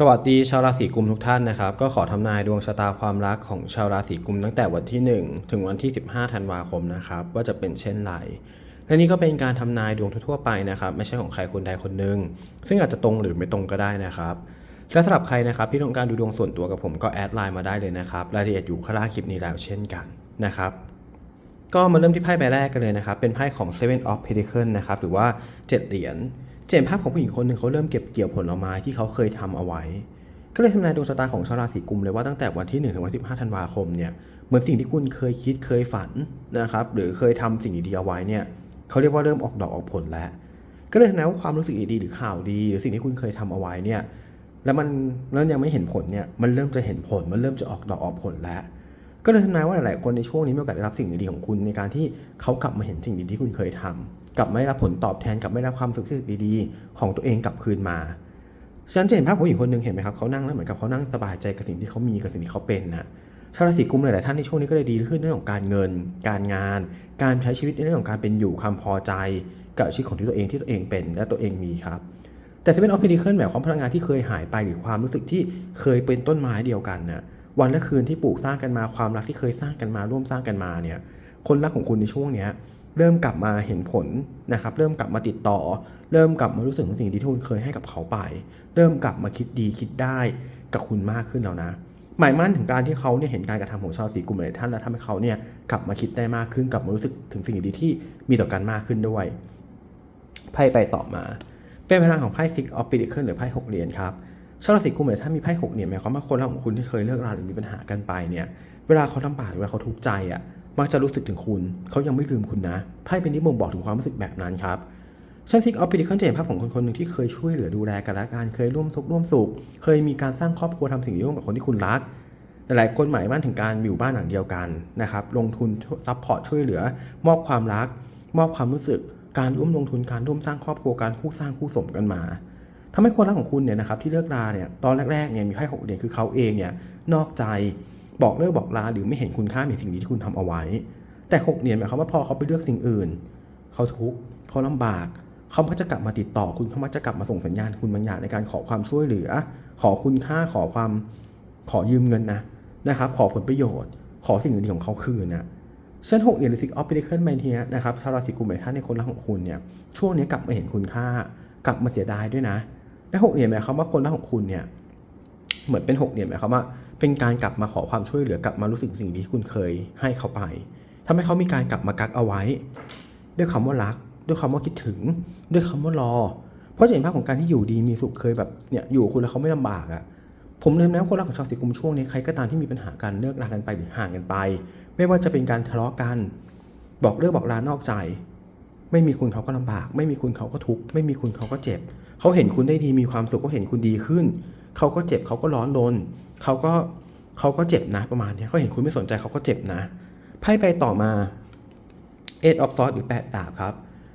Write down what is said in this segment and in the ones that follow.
สวัสดีชาวราศีกุมทุกท่านนะครับ ก็ขอทำนายดวงชะตาความรักของชาวราศีกุมตั้งแต่วันที่ 1 ถึงวันที่ 15 ธันวาคมนะครับ ว่าจะเป็นเช่นไรและนี่ก็เป็นการทำนายดวงทั่วไปนะครับ ไม่ใช่ของใครคนใดคนหนึ่งซึ่งอาจจะตรงหรือไม่ตรงก็ได้นะครับและสำหรับใครนะครับที่ต้องการดูดวงส่วนตัวกับผมก็แอดไลน์มาได้เลยนะครับรายละเอียดอยู่ข้างล่างคลิปนี้แล้วเช่นกันนะครับก็มาเริ่มที่ไพ่ใบแรกกันเลยนะครับเป็นไพ่ของ Seven of Pentacles นะครับหรือว่า 7 เหรียญ เจนภาพของผู้หญิงคนหนึ่งเขาเริ่มเก็บเกี่ยวผลไม้ที่เขาเคยทำเอาไว้ ก็เลยทำนายดวงชะตาของชาวราศีกุมเลยว่าตั้งแต่วันที่1ถึงวันที่15ธันวาคมเนี่ยเหมือนสิ่งที่คุณเคยคิดเคยฝันนะครับหรือเคยทำสิ่งดีๆเอาไว้เนี่ยเขาเรียกว่าเริ่มออกดอกออกผลแล้ว ก็เลยทำนายว่าความรู้สึกดีหรือข่าวดี หรือสิ่งที่คุณเคยทำเอาไว้เนี่ยแล้วมันแล้วยังไม่เห็นผลเนี่ยมันเริ่มจะเห็นผลมันเริ่มจะออกดอกออกผลแล้ว ก็เลยทำนายว่าหลายๆคนในช่วงนี้มีโอกาสได้รับสิ่งดีๆของคุณในการที่เขากลับมาเห็นสิ่งดีๆที่คุณเคยทำกลับไม่ได้รับผลตอบแทนกลับไม่ได้รับความรู้สึกดีๆ ของตัวเองกลับคืนมาฉันจะเห็นภาพผู้หญิงคนหนึ่งเห็นไหมครับเขานั่งแล้วเหมือนกับเขานั่งสบายใจกับสิ่งที่เขามีกับสิ่งที่เขาเป็นนะชาวราศีกุมหลายๆท่านในช่วงนี้ก็เลยดีขึ้นเรื่องของการเงิน การงาน การใช้ชีวิตในเรื่องของการเป็นอยู่ความพอใจ กับชีวิตของที่ตัวเองที่ตัวเองเป็น และตัวเองมีครับ แต่จะเป็นออฟฟิเคิลหมายความพลังงานที่เคยหายไปหรือความรู้สึกที่เคยเป็นต้นไม้เดียวกันนะ วันและคืนที่ปลูกสร้างกันมาความรักที่เคยสร้างกันมา ร่วมสร้างกันมาเนี่ยคนรักของคุณในช่วงเนี้ยเริ่มกลับมาเห็นผลนะครับ เริ่มกลับมาติดต่อ เริ่มกลับมารู้สึกถึงสิ่งดีที่คุณเคยให้กับเขาไป เริ่มกลับมาคิดดีคิดได้กับคุณมากขึ้นแล้วนะหมายมั่นถึงการที่เขาเนี่ยเห็นการกระทำของชาวสีกุมหลายท่านแล้วทำให้เขาเนี่ยกลับมาคิดได้มากขึ้นกลับมารู้สึกถึงสิ่งดีที่มีต่อกันมากขึ้นด้วยไพ่ไปต่อมา เป็นพลังของไพ่ Six of Pentacles หรือไพ่หกเหรียญครับ ชาวราศีกุมเนี่ยถ้ามีไพ่หกเหรียหมายความว่าคนรักของคุณที่เคยเลิกราหรือมีปัญหากันไปเนี่ยเวลาเขาลำบากหรือเวลาเขาทุกข์ใจอะมักจะรู้สึกถึงคุณ เขายังไม่ลืมคุณนะไพ่เป็นที่บ่งบอกถึงความรู้สึกแบบนั้นครับชันซิกออฟปิดิคอนจะเห็นภาพของคนคนหนึ่งที่เคยช่วยเหลือดูแลกันและกันเคยร่วมสุขร่วมสุข เคยมีการสร้างครอบครัวทำสิ่งร่วมกับคนที่คุณรัก หลายคนหมายมั่นถึงการอยู่บ้านหลังเดียวกันนะครับลงทุนซัพพอร์ตช่วยเหลือ มอบความรัก มอบความรู้สึก การร่วมลงทุนการร่วมสร้างครอบครัวการคู่สร้างคู่สมกันมา ทำให้คนรักของคุณเนี่ยนะครับที่เลิกลาเนี่ยตอนแรกๆเนี่ยมีไพ่หกเหรียญคือเขาเองเนี่ยนอกใจบอกเลิกบอกลาหรือไม่เห็นคุณค่าในสิ่งดีที่คุณทำเอาไว้ แต่หกเหรียญหมายความว่าพอเขาไปเลือกสิ่งอื่น เขาทุกข์เขาลำบากเขามักจะกลับมาติดต่อคุณเขามักจะกลับมาส่งสัญญาณคุณบางอย่างในการขอความช่วยเหลือ ขอคุณค่าขอความขอยืมเงินนะนะครับขอผลประโยชน์ ขอสิ่งดีๆของเขาคืนนะเส้นหกเหรียญหรือสิกออฟเปเดเคิลไมเทียนะครับชาวราศีกุมหมายท่านในคนรักของคุณเนี่ยช่วงนี้กลับมาเห็นคุณค่ากลับมาเสียดายด้วยนะ และหกเหรียญหมายความว่าคนรักของคุณเนี่ยเหมือนเป็นหกเหรียญหมายความว่าเป็นการกลับมาขอความช่วยเหลือกลับมารู้สึกสิ่งดีที่คุณเคยให้เขาไปทำให้เขามีการกลับมากักเอาไว้ ด้วยคำว่ารัก ด้วยคำว่าคิดถึง ด้วยคำว่ารอ เพราะเห็นภาพของการที่อยู่ดีมีสุขเคยแบบเนี่ยอยู่คุณแล้วเขาไม่ลำบากอะ่ะผมเลยนะคนรักของชาวสีกุมช่วงนี้ใครก็ตามที่มีปัญหากันเลิกรากันไปหรือห่างกันไป ไม่ว่าจะเป็นการทะเลาะกัน บอกเลิกบอกลานอกใจ ไม่มีคุณเขาก็ลำบาก ไม่มีคุณเขาก็ทุกข์ไม่มีคุณเขาก็เจ็บ เขาเห็นคุณได้ดีมีความสุขเขาเห็นคุณดีขึ้น เขาก็เจ็บเขาก็ร้อนรนเขาก็เขาก็เจ็บนะประมาณนี้เขาเห็นคุณไม่สนใจเขาก็เจ็บนะไพ่ไปต่อมา Eight of s w o r d หรือแปดดาบครับ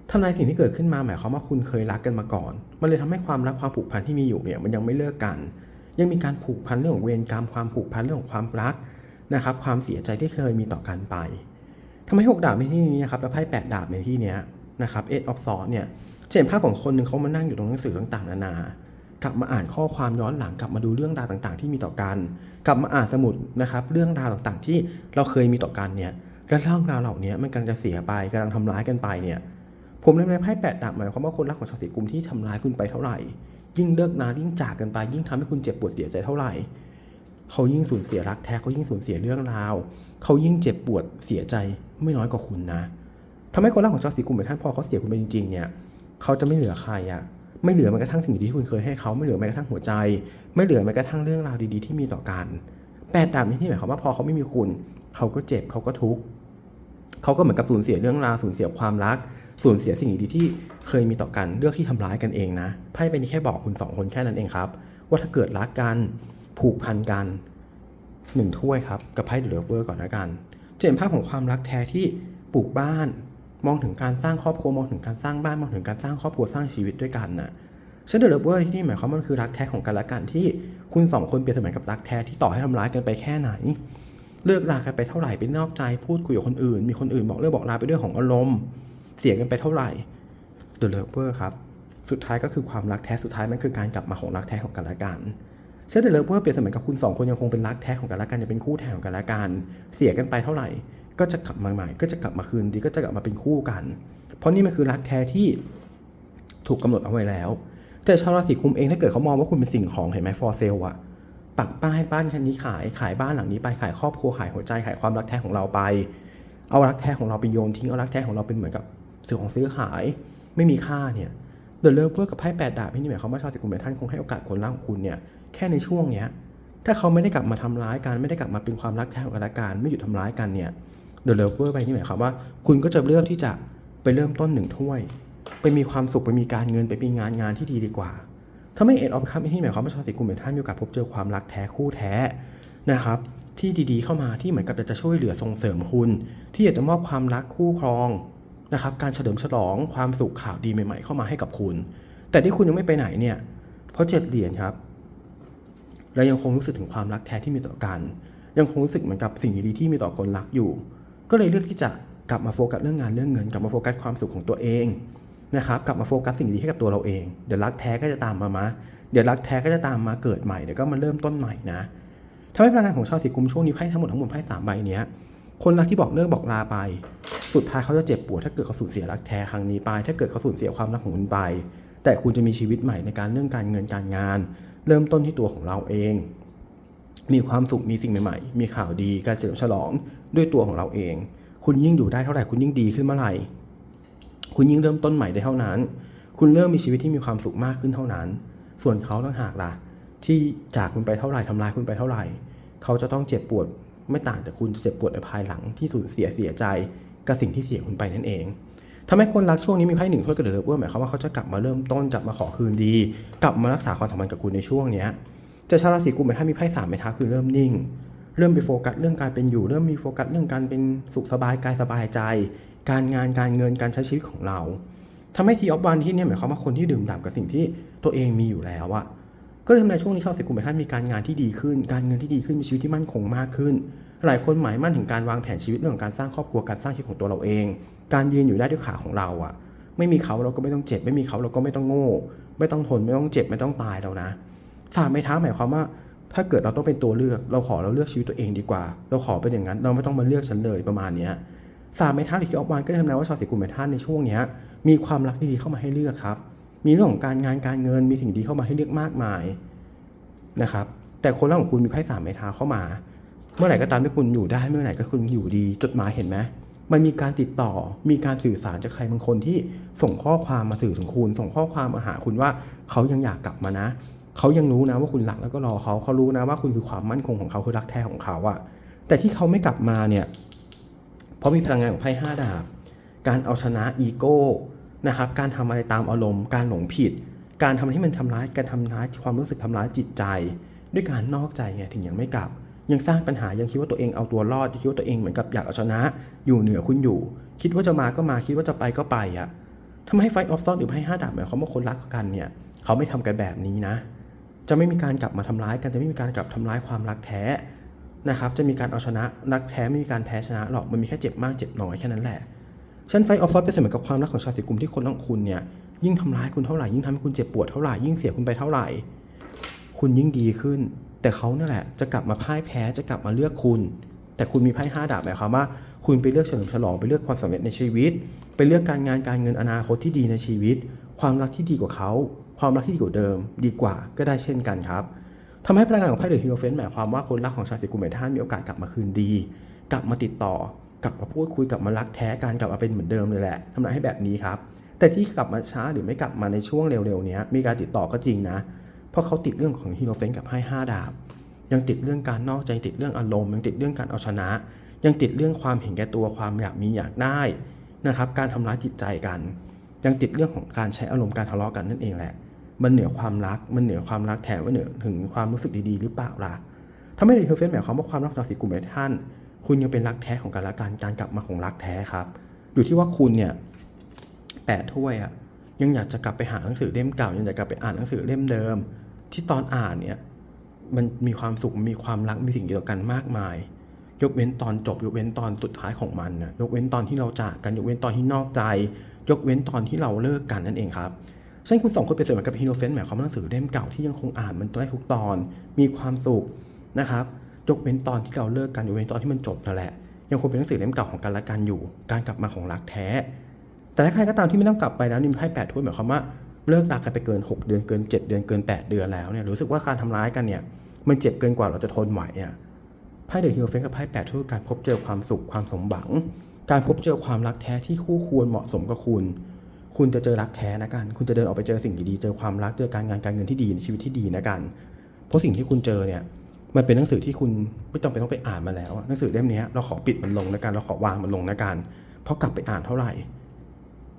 ทำนายสิ่งที่เกิดขึ้นมาหมายความว่าคุณเคยรักกันมาก่อน มันเลยทำให้ความรักความผูกพันที่มีอยู่เนี่ยมันยังไม่เลิกกัน ยังมีการผูกพันเรื่องของเวรกรรมความผูกพันเรื่องของความรักนะครับ ความเสียใจที่เคยมีต่อกันไปทำให้หกดาบในที่นี้นะครับและไพ่แปดดาบในที่นี้นะครับ Eight of Swords เนี่ย จะเห็นภาพของคนหนึ่งเขามานั่งอยู่ตรงหนังสือต่างๆนานากลับมาอ่านข้อความย้อนหลังกลับมาดูเรื่องราวต่าง ๆ ที่มีต่อกัน กลับมาอ่านสมุดนะครับเรื่องราวต่างๆ ที่เราเคยมีต่อกันเนี่ยและเรื่องราวเหล่านี้มันกำลังจะเสียไปกำลังทำร้ายกันไปเนี่ยผมเลยในไพ่แปดดาบหมายความว่าคนรักของชาวสีกุมที่ทำร้ายคุณไปเท่าไหร่ ยิ่งเลิกนานยิ่งจากกันไป ยิ่งทำให้คุณเจ็บปวดเสียใจเท่าไหร่ เขายิ่งสูญเสียรักแท้เขายิ่งสูญเสียเรื่องราว เขายิ่งเจ็บปวดเสียใจไม่น้อยกว่าคุณนะทำให้คนรักของชาวสีกุมเป็นท่านพอเขาเสียคุณไปจริงๆเนี่ย เขาจะไม่เหลือใครอะไม่เหลือแม้กระทั่งสิ่งดีที่คุณเคยให้เขาไม่เหลือแม้กระทั่งหัวใจ ไม่เหลือแม้กระทั่งเรื่องราวดีๆที่มีต่อกันแปดดาบนี่หมายความว่าพอเขาไม่มีคุณ เขาก็เจ็บเขาก็ทุกข์เขาก็เหมือนกับสูญเสียเรื่องราวสูญเสียความรักสูญเสียสิ่งดีๆที่เคยมีต่อกันเลือกที่ทำร้ายกันเองนะไพ่เป็นแค่บอกคุณสองคนแค่นั้นเองครับ ว่าถ้าเกิดรักกันผูกพันกันหนึ่งถ้วยครับกับไพ่เดลเวอร์ก่อนละกันจะเห็นภาพของความรักแท้ที่ปลูกบ้าน มองถึงการสร้างครอบครัวมองถึงการสร้างบ้านมองถึงการสร้างครอบครัวสร้างชีวิตด้วยกันน่ะฉันเดอร์เลเวอร์ที่นี่หมายความว่ามันคือรักแท้ของกันและกันที่คุณสองคนเปรียบเสมือนกับรักแท้ที่ต่อให้ทำร้ายกันไปแค่ไหน เลิกลากันไปเท่าไหร่ไปนอกใจพูดคุยกับคนอื่น มีคนอื่นบอกเลิกบอกลาไปด้วยของอารมณ์ เสียกันไปเท่าไหร่ The Lover ครับสุดท้ายก็คือความรักแท้สุดท้ายมันคือการกลับมาของรักแท้ของกันและกันเซตเดอร์เลเวอร์เปรียบเสมือนกับคุณสองคนยังคงเป็นรักแท้ของกันและกันยังเป็นคู่แท้ของกันและกันเสียกันไปเท่าไหร่ ก็จะกลับมาใหม่ ก็จะกลับมาคืนดีก็จะกลับมาเป็นคู่กัน เพราะนี่มันคือรักแท้ที่ถูกกำหนดเอาไว้แล้ว แต่ชาวราศีกุมเองถ้าเกิดเขามองว่าคุณเป็นสิ่งของเห็นไหม for sale อะปักป้ายบ้านคันนี้ขายขายบ้านหลังนี้ไปขายครอบครัวขายหัวใจขายความรักแท้ของเราไป เอารักแท้ของเราไปโยนทิ้งเอารักแท้ของเราเป็นเหมือนกับสื่อของซื้อขายไม่มีค่าเนี่ยเดอะเลิฟเวอร์กับไพ่แปดดาบนี่หมายความว่าชาวราศีกุมท่านคงให้โอกาสคนรักของคุณเนี่ยแค่ในช่วงเนี้ยถ้าเขาไม่ได้กลับมาทำร้ายกันไม่ได้กลับมาเป็นความรักแท้ของกันและกันไม่หยุดทำร้ายกันเนี่ย เดอะเลิฟเวอร์ไปนี่หมายความว่า คุณก็จะเลือกที่จะไปเริ่มต้นหนึ่งถ้วย ไปมีความสุขไปมีการเงินไปมีงานงานที่ดีดีกว่า ถ้าไม่เอ็ดออฟคัพที่หมายความว่าชาวราศีกุมเป็นท่านมีโอกาสพบเจอความรักแท้คู่แท้นะครับที่ดีๆเข้ามาที่เหมือนกับจะช่วยเหลือส่งเสริมคุณ ที่อยากจะมอบความรักคู่ครองนะครับการเฉลิมฉลองความสุขข่าวดีใหม่ๆ เข้ามาให้กับคุณ แต่ที่คุณยังไม่ไปไหนเนี่ยเพราะเจ็ดเหรียญครับเรายังคงรู้สึกถึงความรักแท้ที่มีต่อกัน ยังคงรู้สึกเหมือนกับสิ่งดีๆที่มีต่อคนรักอยู่ ก็เลยเลือกที่จะกลับมาโฟกัสเรื่องงานเรื่องเงิน กลับมาโฟกัสความสุขของตัวเองนะครับกลับมาโฟกัสสิ่งดีให้กับตัวเราเองเดี๋ยวรักแท้ก็จะตามมามะเดี๋ยวรักแท้ก็จะตามมาเกิดใหม่เดี๋ยวก็มาเริ่มต้นใหม่นะทำให้พลังงานของชาวสีกุมช่วงนี้ไพ่ทั้งหมดทั้งมวลไพ่สามใบเนี้ยคนรักที่บอกเลิกบอกลาไป สุดท้ายเขาจะเจ็บปวดถ้าเกิดเขาสูญเสียรักแท้ครั้งนี้ไป ถ้าเกิดเขาสูญเสียความรักของคุณไป แต่คุณจะมีชีวิตใหม่ในการเรื่องการเงินการงาน เริ่มต้นที่ตัวของเราเอง มีความสุขมีสิ่งใหม่ๆ มีข่าวดีการเฉลิมฉลองด้วยตัวของเราเอง คุณยิ่งอยู่ได้เท่าไหร่คุณยิ่งดีขึ้นเมื่อไหร่ คุณยิ่งเริ่มต้นใหม่ได้เท่านั้น คุณเริ่มมีชีวิตที่มีความสุขมากขึ้นเท่านั้น ส่วนเขาต่างหากล่ะ ที่จากคุณไปเท่าไหร่ทำลายคุณไปเท่าไหร่ เขาจะต้องเจ็บปวดไม่ต่างจากคุณจะเจ็บปวดในภายหลังที่สูญเสียเสียใจกับสิ่งที่เสียคุณไปนั่นเองทำให้คนรักช่วงนี้มีไพ่หนึ่งถ้วยกระเดือกเวอร์หมายความว่าเขาจะกลับมาเริ่มต้นกลับมาขอคืนดี กลับมารักษาความสัมพันธ์กับคุณในช่วงเนี้ย จะชาวราศีกุมเป็นถ้ามีไพ่สามไม้เท้าคือเริ่มนิ่ง เริ่มไปโฟกัสเรื่องการเป็นอยู่ เริ่มมีโฟกัสเรื่องการเป็นสุขสบายกายสบายใจ การงานการเงินการใช้ชีวิตของเราทำให้ทีออฟวันที่เนี่ยหมายความว่าคนที่ดื่มด่ำกับสิ่งที่ตัวเองมีอยู่แล้วอะก็เลยทำในช่วงนี้ชาวราศีกุมเนท่านมีการงานที่ดีขึ้น การเงินที่ดีขึ้นมีชีวิตที่มั่นคงมากขึ้น หลายคนหมายมั่นถึงการวางแผนชีวิตเรื่องของการสร้างครอบครัวการสร้างชีวิตของตัวเราเอง การยืนอยู่ได้ด้วยขาของเราอะไม่มีเขาเราก็ไม่ต้องเจ็บ ไม่มีเขาเราก็ไม่ต้องโง่ ไม่ต้องทนไม่ต้องเจ็บไม่ต้องตายแล้วนะ สามไม้เท้าหมายความว่า ถ้าเกิดเราต้องเป็นตัวเลือก เราขอเราเลือกชีวิตตัวเองดีกว่า เราขอเป็นอย่างนั้น เราไม่ต้องมาเลือกฉันเลยประมาณเนี้ยสามไม้เท้าหรือที่ออกวานก็ทำนายว่าชาวสีกุมไม้ท่านในช่วงเนี้ยมีความรักดีๆเข้ามาให้เลือกครับ มีเรื่องของการงานการเงินมีสิ่งดีเข้ามาให้เลือกมากมายนะครับ แต่คนรักของคุณมีไพ่สามไม้เท้าเข้ามา เมื่อไหร่ก็ตามที่คุณอยู่ได้เมื่อไหร่ก็คุณอยู่ดี จดหมายเห็นไหมมันมีการติดต่อ มีการสื่อสารจากใครบางคนที่ส่งข้อความมาสื่อถึงคุณ ส่งข้อความมาหาคุณว่าเขายังอยากกลับมานะ เขายังรู้นะว่าคุณรักแล้วก็รอเขาเขารู้นะว่าคุณคือความมั่นคงของเขาคือรักแท้ของเขาอะแต่ที่เขาไม่กลับมาเนี่ยเพราะมีพลังงานของไพ่ห้าดาบ การเอาชนะอีโก้นะครับการทำอะไรตามอารมณ์ การหลงผิด การทำให้มันทำร้ายการทำร้ายความรู้สึกทำร้ายจิตใจ ด้วยการนอกใจไงถึงยังไม่กลับ ยังสร้างปัญหายังคิดว่าตัวเองเอาตัวรอดคิดว่าตัวเองเหมือนกับอยากเอาชนะ อยู่เหนือคุณอยู่ คิดว่าจะมาก็มาคิดว่าจะไปก็ไปอะทำให้ไฟออฟซอนหรือไพ่ห้าดาบหมายความว่าคนรักกันเนี่ยเขาไม่ทำกันแบบนี้นะ จะไม่มีการกลับมาทำร้ายกันจะไม่มีการกลับทำร้ายความรักแท้นะครับจะมีการเอาชนะรักแท้ไม่มีการแพ้ชนะหรอกมันมีแค่เจ็บมากเจ็บน้อยแค่นั้นแหละฉันไฟออฟซอนเป็นเหมือนกับความรักของชาวสีกุมที่คนของคุณเนี่ยยิ่งทำร้ายคุณเท่าไหร่ยิ่งทำให้คุณเจ็บปวดเท่าไหร่ยิ่งเสียคุณไปเท่าไหร่ คุณยิ่งดีขึ้น แต่เขาเนี่ยแหละจะกลับมาพ่ายแพ้จะกลับมาเลือกคุณ แต่คุณมีไพ่ห้าดาบหมายความว่า คุณไปเลือกเฉลิมฉลองไปเลือกความสำเร็จในชีวิต ไปเลือกการงานการเงินอนาคตที่ดีในชีวิต ความรักที่ดีกว่าเขา ความรักที่ดีกว่าเดิมดีกว่าก็ได้เช่นกันครับทำให้พลังงานของไพ่เดอะฮีโรเฟนหมายความว่าคนรักของชาวสีกุเมท่านมีโอกาสกลับมาคืนดี กลับมาติดต่อกลับมาพูดคุยกลับมารักแท้การกลับมาเป็นเหมือนเดิมเลยแหละทำนายให้แบบนี้ครับแต่ที่กลับมาช้าหรือไม่กลับมาในช่วงเร็วๆนี้มีการติดต่อก็จริงนะ เพราะเขาติดเรื่องของฮีโรเฟนกับไพ่ห้าดาบ ยังติดเรื่องการนอกใจติดเรื่องอารมณ์ ยังติดเรื่องการเอาชนะ ยังติดเรื่องความเห็นแก่ตัวความอยากมีอยากได้นะครับการทำร้ายจิตใจกัน ยังติดเรื่องของการใช้อารมณ์การทะเลาะกันนั่นเองแหละ มันเหนือความรัก มันเหนือความรักแท้ว่าเหนือถึงความรู้สึกดีๆ หรือเปล่าล่ะถ้าไม่ได้เทอร์เฟนหมายความว่าความรักของราศีกุมในท่าน คุณยังเป็นรักแท้ของกันและกันการกลับมาของรักแท้ครับ อยู่ที่ว่าคุณเนี่ยแปดถ้วยอะยังอยากจะกลับไปหาหนังสือเล่มเก่า ยังอยากกลับไปอ่านหนังสือเล่มเดิม ที่ตอนอ่านเนี่ยมันมีความสุขมีความรักมีสิ่งเดียวกันมากมาย ยกเว้นตอนจบ ยกเว้นตอนสุดท้ายของมันนะยกเว้นตอนที่เราจากกันยกเว้นตอนที่นอกใจ ยกเว้นตอนที่เราเลิกกันนั่นเองครับ เช่นคุณสองคนเป็นเสมือนกับฮีโรเฟนหมายความว่าหนังสือเล่มเก่าที่ยังคงอ่านมันได้ทุกตอน มีความสุขนะครับยกเว้นตอนที่เราเลิกกันยกเว้นตอนที่มันจบนั่นแหละ ยังคงเป็นหนังสือเล่มเก่าของกันและกันอยู่ การกลับมาของรักแท้ แต่ถ้าใครก็ตามที่ไม่ต้องกลับไปแล้วนี่ไพ่แปดถ้วยหมายความว่าเลิกรักกันไปเกิน 6 เดือนเกิน 7 เดือนเกิน 8 เดือนแล้วเนี่ยรู้สึกว่าการทำร้ายกันเนี่ยมันเจ็บเกินกว่าเราจะทนไหวอะไพ่เดอะฮีโรเฟนกับไพ่แปดถ้วยการพบเจอความสุขความสมหวัง การพบเจอความรักแท้ที่คู่ควรเหมาะสมกับคุณ คุณจะเจอรักแท้นะกัน คุณจะเดินออกไปเจอสิ่งดีๆ เจอความรัก เจอการงานการเงินที่ดีในชีวิตที่ดีนะกัน เพราะสิ่งที่คุณเจอเนี่ย มันเป็นหนังสือที่คุณไม่จำเป็นต้องไปอ่านมาแล้ว หนังสือเล่มนี้เราขอปิดมันลงนะกัน เราขอวางมันลงนะกัน เพราะกลับไปอ่านเท่าไหร่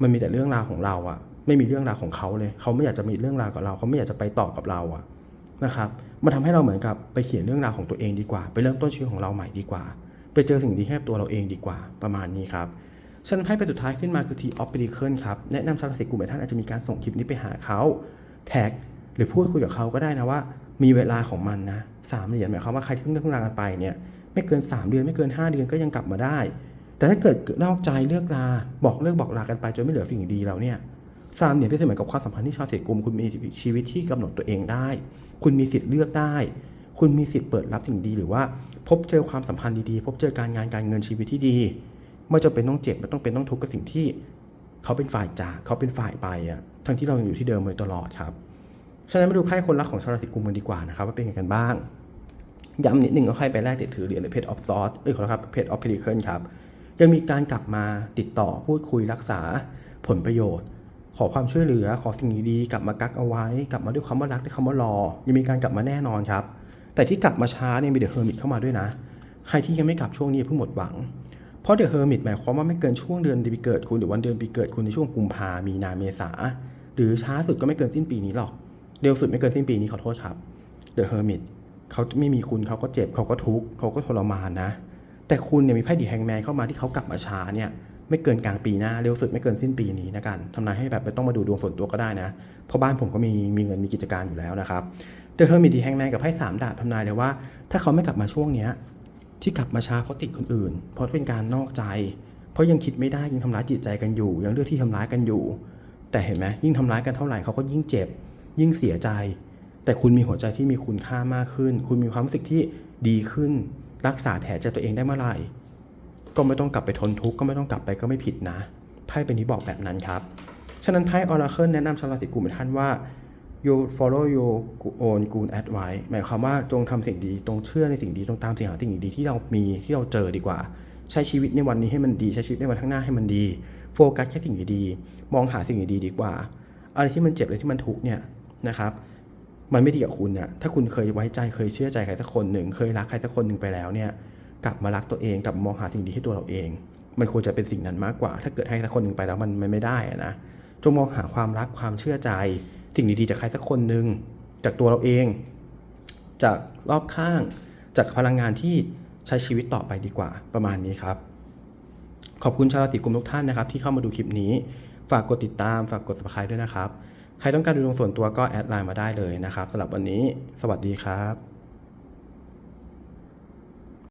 มันมีแต่เรื่องราวของเราอะไม่มีเรื่องราวของเขาเลย เขาไม่อยากจะมีเรื่องราวกับเรา เขาไม่อยากจะไปต่อกับเราอะนะครับ มันทำให้เราเหมือนกับไปเขียนเรื่องราวของตัวเองดีกว่า ไปเริ่มต้นชีวิตของเราใหม่ดีกว่า ไปเจอสิ่งดีให้กับตัวเราเองดีกว่า ประมาณนี้ครับ ฉันไพ่ไปสุดท้ายขึ้นมาคือทีออฟเปริเคิลครับ แนะนำชาวราศีกุมหลายท่านอาจจะมีการส่งคลิปนี้ไปหาเขาแท็ก หรือพูดคุยกับเขาก็ได้นะว่า มีเวลาของมันนะสามเหรียญหมายความว่าใครที่เพิ่งเลิกลากันไปเนี่ยไม่เกิน 3 เดือนไม่เกิน 5 เดือนก็ยังกลับมาได้ แต่ถ้าเกิดนอกใจเลิกลาบอกเลิกบอกลากันไปจนไม่เหลือสิ่งดีแล้วเนี่ยสามเหรียญเป็เสมือนกับความสัมพันธ์ที่ชาวเสกกุมคุณมีชีวิตที่กำหนดตัวเองได้ คุณมีสิทธิ์เลือกได้ คุณมีสิทธิ์เปิดรับสิ่งดีหรือว่า พบเจอความสัมพันธ์ดีๆ พบเจอการงานการเงินชีวิตที่ดี ไม่จำเป็นต้องเจ็บไม่ต้องเป็นต้องทุกข์กับสิ่งที่ เขาเป็นฝ่ายจากเขาเป็นฝ่ายไปอะทั้งที่เราอยู่ที่เดิมมาตลอดครับฉะนั้นมาดูไพ่คนรักของชาวราศีกุมกันดีกว่านะครับว่าเป็นยังไงกันบ้าง ย้ำนิดหนึ่งก็ให้ไปแรกติดถือเหรียญในเพจออฟซอสเอ้ยขอโทษครับเพจออฟพลิเคิลครับยังมีการกลับมาติดต่อพูดคุยรักษาผลประโยชน์ ขอความช่วยเหลือ ขอสิ่งดีๆกลับมากักเอาไว้ กลับมาด้วยคำว่ารักด้วยคำว่ารอ ยังมีการกลับมาแน่นอนครับ แต่ที่กลับมาช้าเนี่ยมีเดอะเฮอร์มิตเข้ามาด้วยนะ ใครที่ยังไม่กลับช่วงนี้เพิ่งหมดหวัง เพราะเดอะเฮอร์มิตหมายความว่าไม่เกินช่วงเดือนปีเกิดคุณหรือวันเดือนปีเกิดคุณในช่วงกุมภามีนาเมษาหรือช้าสุดก็ไม่เกินสิ้นปีนี้หรอก เร็วสุดไม่เกินสิ้นปีนี้ขอโทษครับเดอะเฮอร์มิตเขาไม่มีคุณเขาก็เจ็บเขาก็ทุกข์เขาก็ทรมานนะ แต่คุณเนี่ยมีไพ่ดีแฮงแมนเข้ามาที่เขากลับมาช้าเนี่ยไม่เกินกลางปีหน้าเร็วสุดไม่เกินสิ้นปีนี้นะกันทำนายให้แบบไม่ต้องมาดูดวงส่วนตัวก็ได้นะ เพราะบ้านผมก็มีมีเงินมีกิจการอยู่แล้วนะครับเดอะเฮอร์มิตดีแฮงแมนกับไพ่สามดาบทำนายเลยว่า ถ้าเขาไม่กลับมาช่วงเนี้ย ที่กลับมาช้าเพราะติดคนอื่น เพราะเป็นการนอกใจ เพราะยังคิดไม่ได้ยังทำร้ายจิตใจกันอยู่ ยังเลือกที่ทำร้ายกันอยู่ แต่เห็นไหมยิ่งทำร้ายกันเท่าไหร่เขาก็ยิ่งเจ็บ ยิ่งเสียใจ แต่คุณมีหัวใจที่มีคุณค่ามากขึ้น คุณมีความรู้สึกที่ดีขึ้น รักษาแผลใจตัวเองได้เมื่อไหร่ ก็ไม่ต้องกลับไปทนทุกข์ก็ไม่ต้องกลับไปก็ไม่ผิดนะไพ่เป็นที่บอกแบบนั้นครับฉะนั้นไพ่ Oracle แนะนำชาวราศีกุมท่านว่า you follow your own good advice หมายความว่าจงทำสิ่งดีจงเชื่อในสิ่งดีจงตามสิ่งหาสิ่งดีที่เรามีที่เราเจอดีกว่า ใช้ชีวิตในวันนี้ให้มันดี ใช้ชีวิตในวันข้างหน้าให้มันดี โฟกัสแค่สิ่งดีๆมองหาสิ่งดีๆดีกว่า อะไรที่มันเจ็บอะไรที่มันทุกเนี่ยนะครับมันไม่ดีกับคุณน่ะถ้าคุณเคยไว้ใจเคยเชื่อใจใครสักคนหนึ่งเคยรักใครสักคนหนึ่งไปแล้วเนี่ยกลับมารักตัวเองกลับมองหาสิ่งดีให้ตัวเราเอง มันควรจะเป็นสิ่งนั้นมากกว่า ถ้าเกิดให้สักคนหนึ่งไปแล้วมันไม่ได้นะจงมองหาความรักความเชื่อใจ สิ่งดีๆจากใครสักคนหนึ่งจากตัวเราเอง จากรอบข้าง จากพลังงานที่ใช้ชีวิตต่อไปดีกว่าประมาณนี้ครับ ขอบคุณชาวราศีกุมทุกท่านนะครับ ที่เข้ามาดูคลิปนี้ ฝากกดติดตาม ฝากกด subscribe ด้วยนะครับ ใครต้องการดูดวงส่วนตัวก็แอดไลน์มาได้เลยนะครับสำหรับวันนี้ สวัสดีครับ